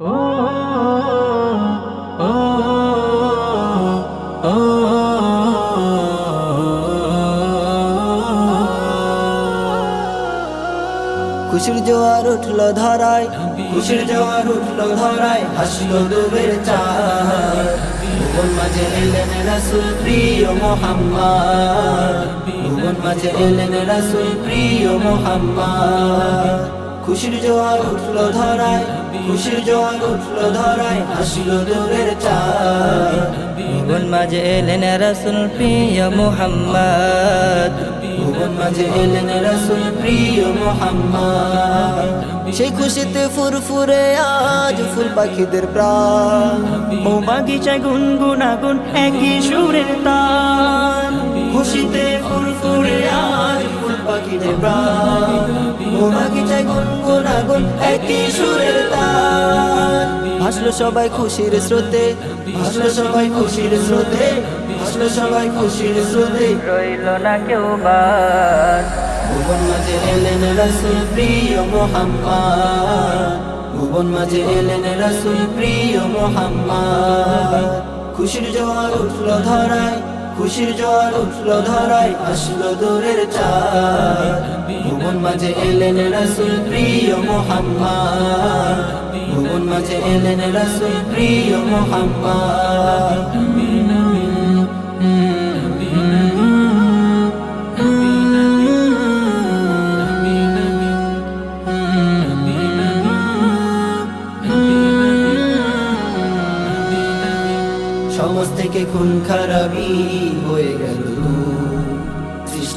খুশির জোয়ার উঠল ধরায় খুশির জোয়ার উঠল ধরায় হাসলো ডুবের চার মাঝে এলেন রাসুল প্রিয় মোহাম্মদ মাঝে এলেন রাসুল প্রিয় মোহাম্মদ খুশির জোয়ার উঠল ধরায়, খুশির জোয়ার উঠল ধরায় হাসলো দূরের ভুবন মাঝে এলেন রসুল প্রিয় মুহাম্মদ। ভুবন মাঝে এলেন রাসুল প্রিয় মোহাম্মদ। সেই খুশিতে ফুরফুরে আজ ফুল পাখিদের প্রাণ। ও বাগিচায় গুনগুনাগুন একই সুরের তান খুশিতে ফুরফুরে আজ ফুল পাখিদের প্রাণ। ও বাগিচায় গুনগুনাগুন একই সুরের তান ভাসলো সবাই খুশির স্রোতে ভাসলো সবাই খুশির স্রোতে ভাসলো সবাই খুশির স্রোতে। রইল না কেউ বাদ ভুবন মাঝে এলেন রাসুল প্রিয় মোহাম্মদ। ভুবন মাঝে এলেন রাসুল প্রিয় মোহাম্মদ। খুশির জোয়ার উঠল ধরায় খুশির জোয়ার উঠল ধরায় আসলো দূরের চার ভুবন মাঝে এলেন রাসুল প্রিয় মোহাম্মদ। ভুবন মাঝে এলেন রাসুল প্রিয় মোহাম্মদ। সমাজ থেকে খুন খারাপি হয়ে গেল।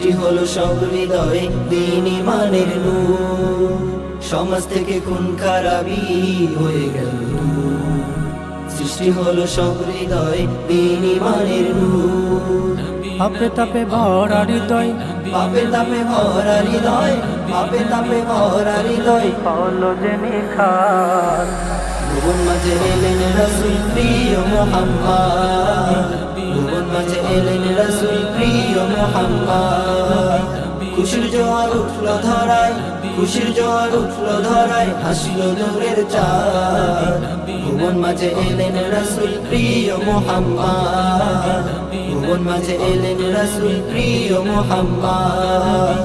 সৃষ্টি হলো সব হৃদয়ে দিন ইমানের নূর। সমাজ থেকে খুন খারাপি হয়ে গেল সৃষ্টি হলো সব হৃদয়ে দিন ইমানের নূর। আপে তাপে ভরা হৃদয়। পাপে তাপে ভরা হৃদয় পাপে তাপে ভরা হৃদয়। হলো যে ভুবন মাঝে এলেন রসুল প্রিয় মোহাম্মদ। খুশির জোয়ার উঠল ধরায়, হাসলো দূরের চার ভুবন মাঝে এলেন রসুল, প্রিয় মোহাম্মদ। ভুবন মাঝে এলেন রসুল, প্রিয় মোহাম্মদ।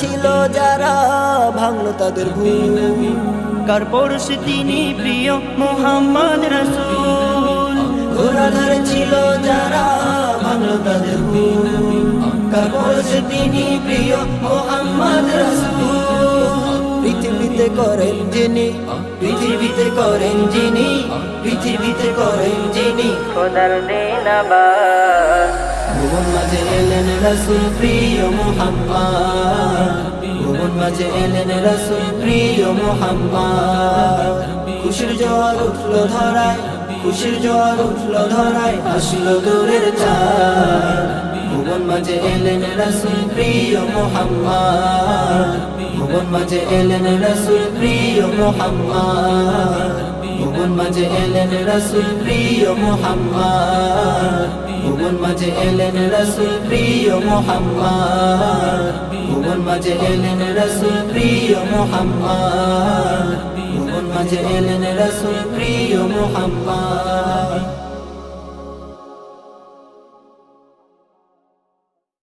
ছিল যারা ভাঙলো তাদের ভুল কার পড়শি তিনি প্রিয় মুহাম্মদ রসুল। ঘোরাধার ছিল যারা ভাঙলো তাদের ভুল কাগজ তিনি প্রিয় মোহাম্মদ রসুল। পৃথিবীতে করেন যিনি পৃথিবীতে করেন যিনি পৃথিবীতে করেন যিনি। খোদার ভুবন মাঝে এলেন রসুল প্রিয় মোহাম্মদ। ভুবন মাঝে এলেন রসুল প্রিয় মোহাম্মদ। খুশির জোয়ার উঠল ধরায়, খুশির জোয়ার উঠল ধরায়, আসলো দূরের চার ভুবন মাঝে এলেন রসুল প্রিয় মোহাম্মদ। ভুবন মাঝে এলেন রসুল প্রিয় মোহাম্মদ। ভুবন মাঝে এলেন রসুল প্রিয় মোহাম্মদ। ভুবন মাঝে এলেন রসুল প্রিয় মোহাম্মদ। ভুবন মাঝে এলেন রসুল প্রিয় মোহাম্মদ। ভুবন মাঝে এলেন রসুল প্রিয় মোহাম্মদ।